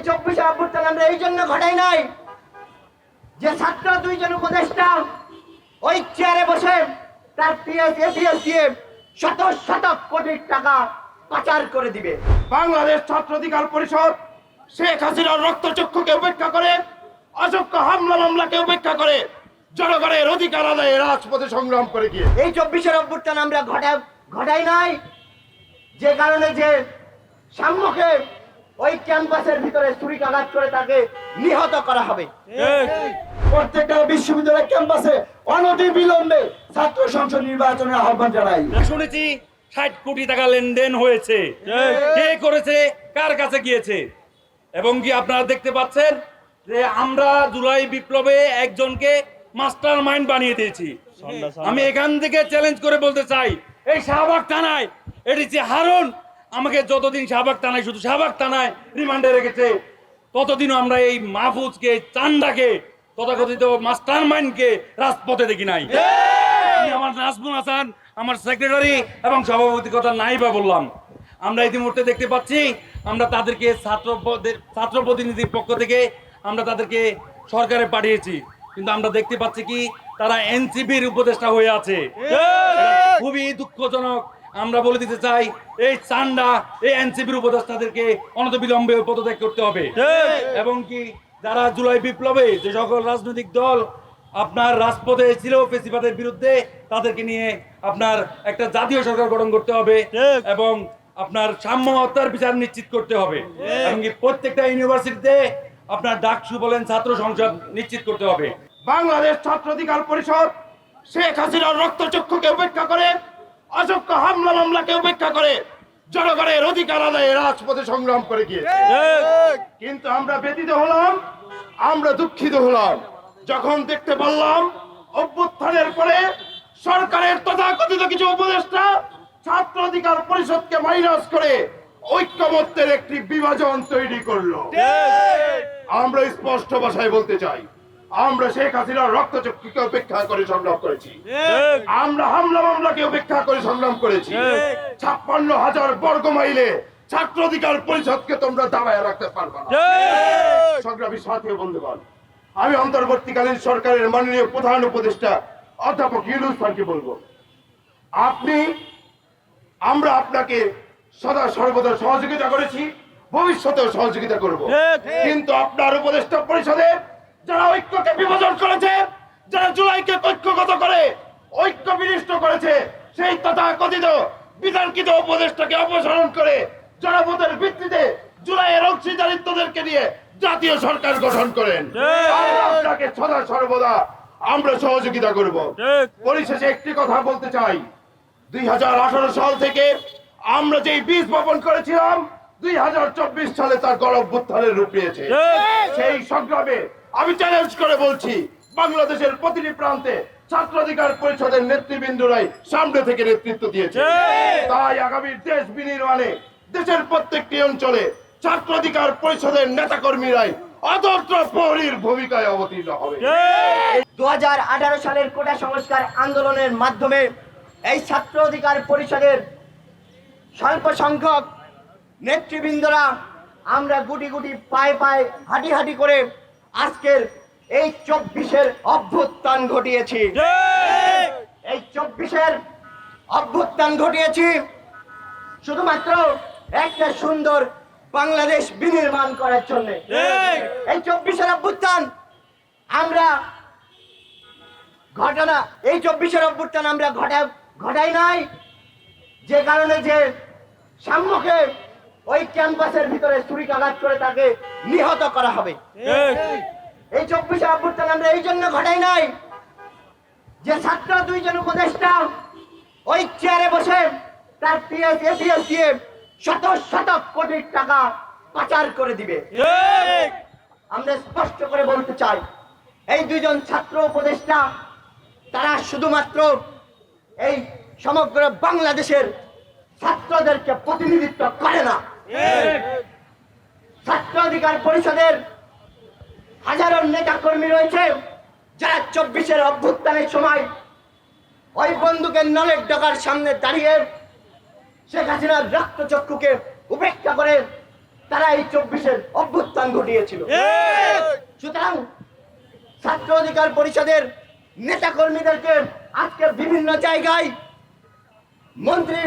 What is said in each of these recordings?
এই চব্বিশে অভ্যুত্থান আমরা এই জন্য ঘটাই নাই যে ছাত্র দুইজন উপদেষ্টা ওই চেয়ারে বসে তার পিএস এপিএস দিয়ে শত শত কোটি টাকা পাচার করে দিবে। বাংলাদেশ ছাত্র অধিকার পরিষদ শেখ হাসিনার রক্তচক্ষুকে উপেক্ষা করে অসংখ্য হামলা মামলাকে উপেক্ষা করে জনগণের অধিকার আদায়ে রাজপথে সংগ্রাম করে গিয়ে। এই চব্বিশের অভ্যুত্থান আমরা ঘটা ঘটাই নাই যে কারণে যে সাম্যকে ওই ক্যাম্পাসের ভিতরে ছুরিকাঘাত করে তাকে নিহত করা হবে। প্রত্যেকটা বিশ্ববিদ্যালয় ক্যাম্পাসে অনতি বিলম্বে ছাত্র সংসদ নির্বাচনের আহ্বান জানাই। শুনেছি ষাট কোটি টাকা লেনদেন হয়েছে। কে করেছে? কার কাছে গিয়েছে? এবং কি আপনারা দেখতে পাচ্ছেন যে আমরা জুলাই বিপ্লবে একজনকে মাস্টার মাইন্ড বানিয়ে দিয়েছি। আমি এখান থেকে চ্যালেঞ্জ করে বলতে চাই এই শাহবাগ থানায় এটি যে হারুন আমাকে যতদিন শাহবাগ থানায় শুধু শাহবাগ থানায় রিমান্ডে রেখেছে ততদিনও আমরা এই মাহফুজকে চান্দাকে তথাকথিত মাস্টার মাইন্ডকে রাজপথে দেখি নাই। আমার নাজমুল হাসান আমার সেক্রেটারি এবং সভাপতি কথা নাই বা বললাম। আমরা ইতিমধ্যে দেখতে পাচ্ছি আমরা তাদেরকে ছাত্র ছাত্র প্রতিনিধির পক্ষ থেকে আমরা তাদেরকে সরকারে পাঠিয়েছি। কিন্তু আমরা দেখতে পাচ্ছি কি তারা এনসিপির উপদেষ্টা হয়ে আছে। খুবই দুঃখজনক। আমরা বলে দিতে চাই এই চান্ডা এই এনসিপির উপদেষ্টাদেরকে অনত বিলম্বে পদত্যাগ করতে হবে। এবং কি যারা জুলাই বিপ্লবে যে সকল রাজনৈতিক দল আপনার রাজপথে ছিল ফেসিবাদের বিরুদ্ধে তাদেরকে নিয়ে আপনার একটা জাতীয় সরকার গঠন করতে হবে এবং আপনার সাম্য হত্যার বিচার নিশ্চিত করতে হবে। এবং প্রত্যেকটা ইউনিভার্সিটিতে আপনার ডাকসু বলেন ছাত্র সংসদ নিশ্চিত করতে হবে। বাংলাদেশ ছাত্র অধিকার পরিষদ শেখ হাসিনার রক্তচক্ষুকে উপেক্ষা করে অসংখ্য হামলা মামলাকে উপেক্ষা করে জনগণের অধিকার আদায়ে রাজপথে সংগ্রাম করে গিয়েছে। কিন্তু আমরা ব্যতীত হলাম আমরা দুঃখিত হলাম। যখন দেখতে পারলাম অভ্যুত্থানের পরে সরকারের তথাকথিত কিছু উপদেষ্টা ছাত্র অধিকার পরিষদকে মাইনাস করে ঐক্যমত্যের একটি বিভাজন তৈরি করল। আমরা স্পষ্ট ভাষায় বলতে চাই আমরা শেখ হাসিনার রক্তচক্ষুকে উপেক্ষা করে সংগ্রাম করেছি। আমরা হামলা মামলাকে উপেক্ষা করে সংগ্রাম করেছি। ছাপ্পান্ন হাজার বর্গ মাইলে ছাত্র অধিকার পরিষদকে তোমরা দাবায় রাখতে পারবে না। সংগ্রামী সাথী বন্ধুগণ আমি অন্তর্বর্তীকালীন সরকারের মাননীয় প্রধান উপদেষ্টা অধ্যাপক ইউনুস স্যারকে বলব আপনি আমরা আপনাকে সদা সর্বদা সহযোগিতা করেছি ভবিষ্যতেও সহযোগিতা করব। কিন্তু আপনার উপদেষ্টা পরিষদে যারা ঐক্যকে বিভাজন করেছে যারা জুলাইকে ঐক্যগত করে ঐক্য বিনিষ্ট করেছে সেই তথা কথিত বিতর্কিত উপদেষ্টাকে অপসারণ করে জনপদের ভিত্তিতে জুলাইয়ের অংশীদারিত্বদেরকে নিয়ে জাতীয় সরকার গঠন করেন। আপনাকে সদা সর্বদা আমরা সহযোগিতা করব। পরিশেষে একটি কথা বলতে চাই। দুই হাজার আঠারো সাল থেকে আমরা যেই বীজ বপন করেছিলাম দুই হাজার চব্বিশ সালে তার গণভ্যুত্থানের রূপ নিয়েছে। সেই সংগ্রামে আমি চ্যালেঞ্জ করে বলছি বাংলাদেশের প্রতিটি প্রান্তে ছাত্র অধিকার পরিষদের নেতৃবৃন্দরাই সামনে থেকে নেতৃত্ব দিয়েছে। তাই আগামী দেশ বিনির্মাণে দেশের প্রত্যেকটি অঞ্চলে ছাত্র অধিকার পরিষদের নেতাকর্মীরাই প্রহরীর ভূমিকায় অবতীর্ণ হবে। দু হাজার আঠারো সালের কোটা সংস্কার আন্দোলনের মাধ্যমে এই ছাত্র অধিকার পরিষদের স্বল্প সংখ্যক নেতৃবৃন্দরা আমরা গুটি গুটি পায়ে পায়ে হাঁটি হাঁটি করে আজকের এই চব্বিশের অভ্যুত্থান ঘটিয়েছি। এই চব্বিশের অভ্যুত্থান ঘটিয়েছি শুধুমাত্র একটা সুন্দর বাংলাদেশ বিনির্মাণ করার জন্য। এই চব্বিশের অভ্যুত্থান আমরা ঘটনা এই চব্বিশের অভ্যুত্থান আমরা ঘটা ঘটাই নাই। যে কারণে যে সাম্যকে ওই ক্যাম্পাসের ভিতরে ছুরিকাঘাত করে তাকে নিহত করা হবে। এই চব্বিশে অভ্যুত্থান আমরা এই জন্য ঘটাই নাই যে ছাত্র দুইজন উপদেষ্টা ওই চেয়ারে বসে তার পিএস এপিএস দিয়ে শত শত কোটি টাকা পাচার করে দিবে। আমরা স্পষ্ট করে বলতে চাই এই দুইজন ছাত্র উপদেষ্টা তারা শুধুমাত্র এই সমগ্র বাংলাদেশের ছাত্রদেরকে প্রতিনিধিত্ব করে না। ছাত্র অধিকার পরিষদের হাজারো নেতা কর্মী রয়েছে যারা চব্বিশের অভ্যুত্থানের সময় ওই বন্দুকের নলের ডগার সামনে দাঁড়িয়ে শেখ হাসিনার রক্তচক্ষুকে উপেক্ষা করে তারা এই চব্বিশের অভ্যুত্থান ঘটিয়েছিল। সুতরাং ছাত্র অধিকার পরিষদের নেতা কর্মীদেরকে আজকে বিভিন্ন জায়গায় মন্ত্রী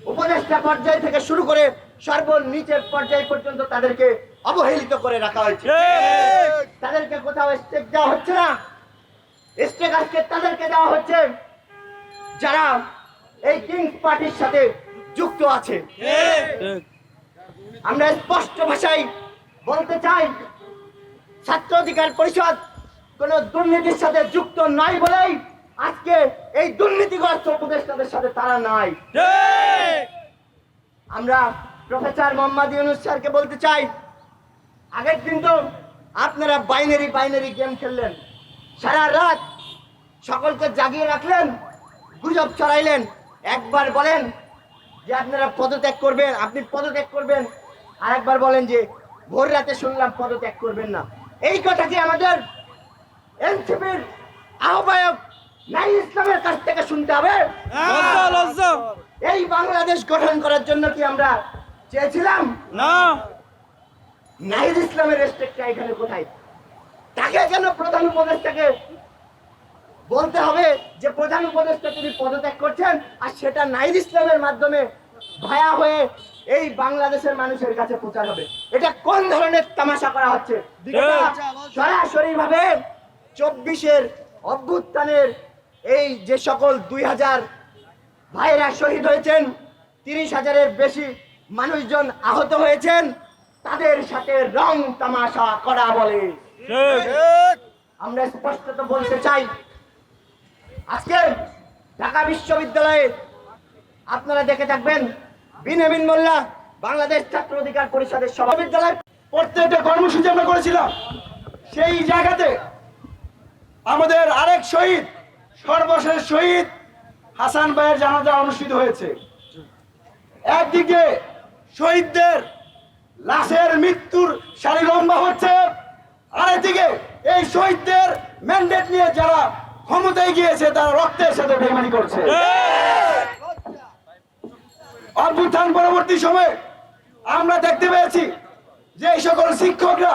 উপদেষ্টা পর্যায় থেকে শুরু করে সর্বনিচের পর্যায় পর্যন্ত তাদেরকে অবহেলিত করে রাখা হয়েছে। তাদেরকে কোথাও স্টেক দেওয়া হচ্ছে না। স্টেক আজকে তাদেরকে দেওয়া হচ্ছে যারা এই কিংস পার্টির সাথে যুক্ত আছে। আমরা স্পষ্ট ভাষায় বলতে চাই ছাত্র অধিকার পরিষদ কোন দুর্নীতির সাথে যুক্ত নয় বলেই আজকে এই দুর্নীতিগ্রস্ত উপদেষ্টাদের সাথে তারা নাই। আমরা প্রফেসর মোহাম্মদ ইউনুস স্যারকে বলতে চাই আগের দিন তো আপনারা বাইনারি বাইনারি গেম খেললেন সারা রাত সকলকে জাগিয়ে রাখলেন গুজব ছড়াইলেন একবার বলেন যে আপনারা পদত্যাগ করবেন আপনি পদত্যাগ করবেন আর একবার বলেন যে ভোর রাতে শুনলাম পদত্যাগ করবেন না। এই কথা কি আমাদের এনসিপির আহ্বায়ক কাছ থেকে শুনতে হবে। এই বাংলাদেশ গঠন করার জন্য কি আমরা চেয়েছিলাম? না। নাহিদ ইসলামের রেস্ট্রিক্টটা এখানে কোথায়? তাকে কেন প্রধান উপদেষ্টাকে বলতে হবে যে প্রধান উপদেষ্টা তিনি পদত্যাগ করছেন আর সেটা নাহিদ ইসলামের মাধ্যমে ভায়া হয়ে এই বাংলাদেশের মানুষের কাছে প্রচার হবে। এটা কোন ধরনের তামাশা করা হচ্ছে? সরাসরি ভাবে চব্বিশের অভ্যুত্থানের এই যে সকল দুই হাজার ভাইরা শহীদ হয়েছেন তিরিশ হাজারের বেশি মানুষজন আহত হয়েছেন তাদের সাথে রং তামাশা করা বলে। আমরা স্পষ্টত বলতে চাই আজকে ঢাকা বিশ্ববিদ্যালয়ে আপনারা দেখে থাকবেন বিনবিন মোল্লা বাংলাদেশ ছাত্র অধিকার পরিষদের সভা বিদ্যালয় প্রত্যেকটা কর্মসূচি আমরা করেছিলাম। সেই জায়গাতে আমাদের আরেক শহীদ সর্বশেষ শহীদ হাসান ভাইয়ের জানাজা অনুষ্ঠিত হয়েছে। একদিকে শহীদদের লাশের মৃত্যুর সারি লম্বা হচ্ছে, আরেকদিকে এই শহীদদের ম্যান্ডেট নিয়ে যারা ক্ষমতায় গিয়েছে, তারা রক্তের সাথে বেমানি করছে। অভ্যুত্থান পরবর্তী সময়ে আমরা দেখতে পেয়েছি যে এই সকল শিক্ষকরা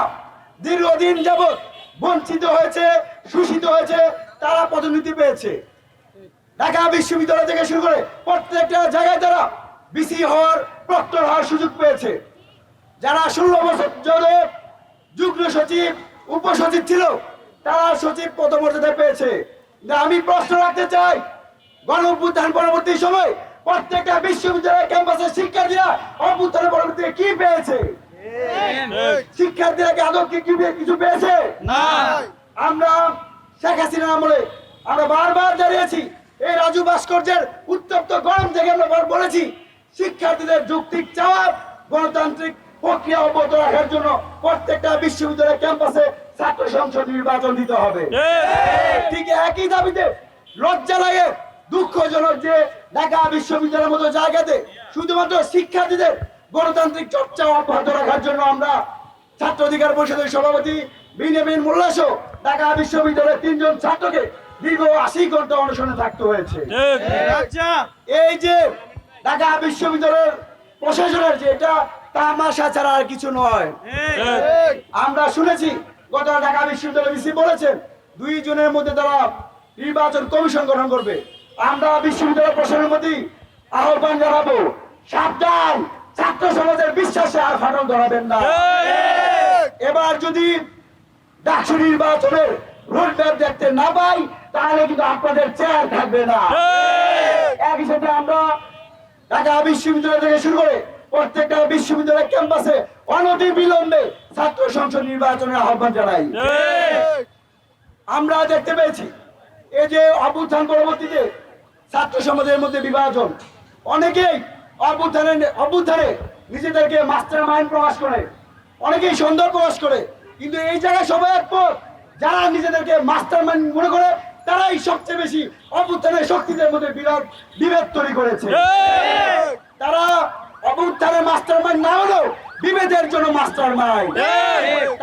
দীর্ঘদিন যাবৎ বঞ্চিত হয়েছে, শোষিত হয়েছে তারা পদোন্নতি পেয়েছে। ঢাকা বিশ্ববিদ্যালয় থেকে শুরু করে প্রত্যেকটা জায়গায় তারা বিসি হওয়ার প্রক্টর হওয়ার সুযোগ পেয়েছে। যারা ষোলো বছর ধরে যুগ্ম সচিব উপসচিব ছিল তারা সচিব পদমর্যাদা পেয়েছে। আমি প্রশ্ন রাখতে চাই গণ অভ্যুত্থান পরবর্তী সময় প্রত্যেকটা বিশ্ববিদ্যালয় ক্যাম্পাসের শিক্ষার্থীরা অভ্যুত্থানের পরবর্তী কি পেয়েছে? শিক্ষার্থীরা কি আদৌ কি কি কিছু পেয়েছে? না। আমরা শেখ হাসিনা আমলে আমরা বারবার দাঁড়িয়েছি। এই রাজু ভাস্কর্যের উত্তপ্ত গরম থেকে আমরা বলেছি শিক্ষার্থীদের যৌক্তিক চাওয়া গণতান্ত্রিক প্রক্রিয়া অব্যাহত রাখার জন্য প্রত্যেকটা বিশ্ববিদ্যালয় ক্যাম্পাসে ছাত্র সংসদ নির্বাচন দিতে হবে। ঠিক একই দাবিতে লজ্জা লাগে দুঃখজনক যে ঢাকা বিশ্ববিদ্যালয়ের মতো জায়গাতে শুধুমাত্র শিক্ষার্থীদের গণতান্ত্রিক চর্চা অব্যাহত রাখার জন্য আমরা ছাত্র অধিকার পরিষদের সভাপতি বিনবিন মোল্লাস ঢাকা বিশ্ববিদ্যালয়ের তিনজন ছাত্রকে দীর্ঘ আশি ঘণ্টা অনশনে থাকতে হয়েছে। এই যে ঢাকা বিশ্ববিদ্যালয়ের প্রশাসনের যে এটা তামাশা ছাড়া আর কিছু নয়। আমরা শুনেছি গত ঢাকা বিশ্ববিদ্যালয় বিসি বলেছেন দুই জনের মধ্যে তারা নির্বাচন কমিশন গঠন করবে। আমরা বিশ্ববিদ্যালয় প্রশাসনের প্রতি আহ্বান জানাব সাবধান! ছাত্র সমাজের বিশ্বাসে আর ফাটল ধরাবেন না। এবার যদি ডাকসু নির্বাচনের রোডম্যাপ দেখতে না পাই তাহলে কিন্তু আপনাদের চেয়ার থাকবে না। একই সাথে আমরা ঢাকা বিশ্ববিদ্যালয় থেকে শুরু করে প্রত্যেকটা বিশ্ববিদ্যালয় ক্যাম্পাসে অনতি বিলম্বে ছাত্র সংসদ নির্বাচনের আহ্বান জানাই। আমরা দেখতে পেয়েছি এই যে অভ্যুত্থান পরবর্তীতে ছাত্র সমাজের মধ্যে বিভাজন অনেকেই অভ্যুত্থানে অভ্যুত্থানে নিজেদেরকে মাস্টার মাইন্ড প্রকাশ করে অনেকেই সুন্দর প্রকাশ করে কিন্তু এই জায়গায় সবাই একমত। যারা নিজেদেরকে মাস্টার মাইন্ড মনে করে তারাই সবচেয়ে বেশি অভ্যুত্থানের শক্তিদের মধ্যে বিরাট বিভেদ তৈরি করেছে। তারা অভ্যুত্থানের মাস্টার মাইন্ড না হলেও বিভেদের জন্য মাস্টার মাইন্ড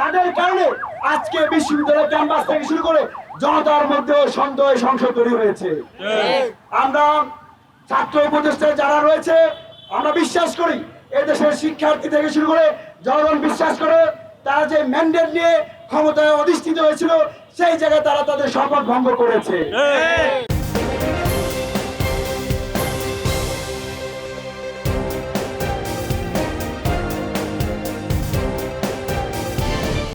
তাদের কারণে আজকে বিশ্ববিদ্যালয় ক্যাম্পাস থেকে শুরু করে জনতার মধ্যেও সন্দেহ সংশয় তৈরি হয়েছে। আমরা ছাত্র উপদেষ্টা যারা রয়েছে আমরা বিশ্বাস করি এদেশের শিক্ষার্থী থেকে শুরু করে জনগণ বিশ্বাস করে তারা যে ম্যান্ডেট নিয়ে ক্ষমতায় অধিষ্ঠিত হয়েছিল সেই জায়গায় তারা তাদের শপথ ভঙ্গ করেছে।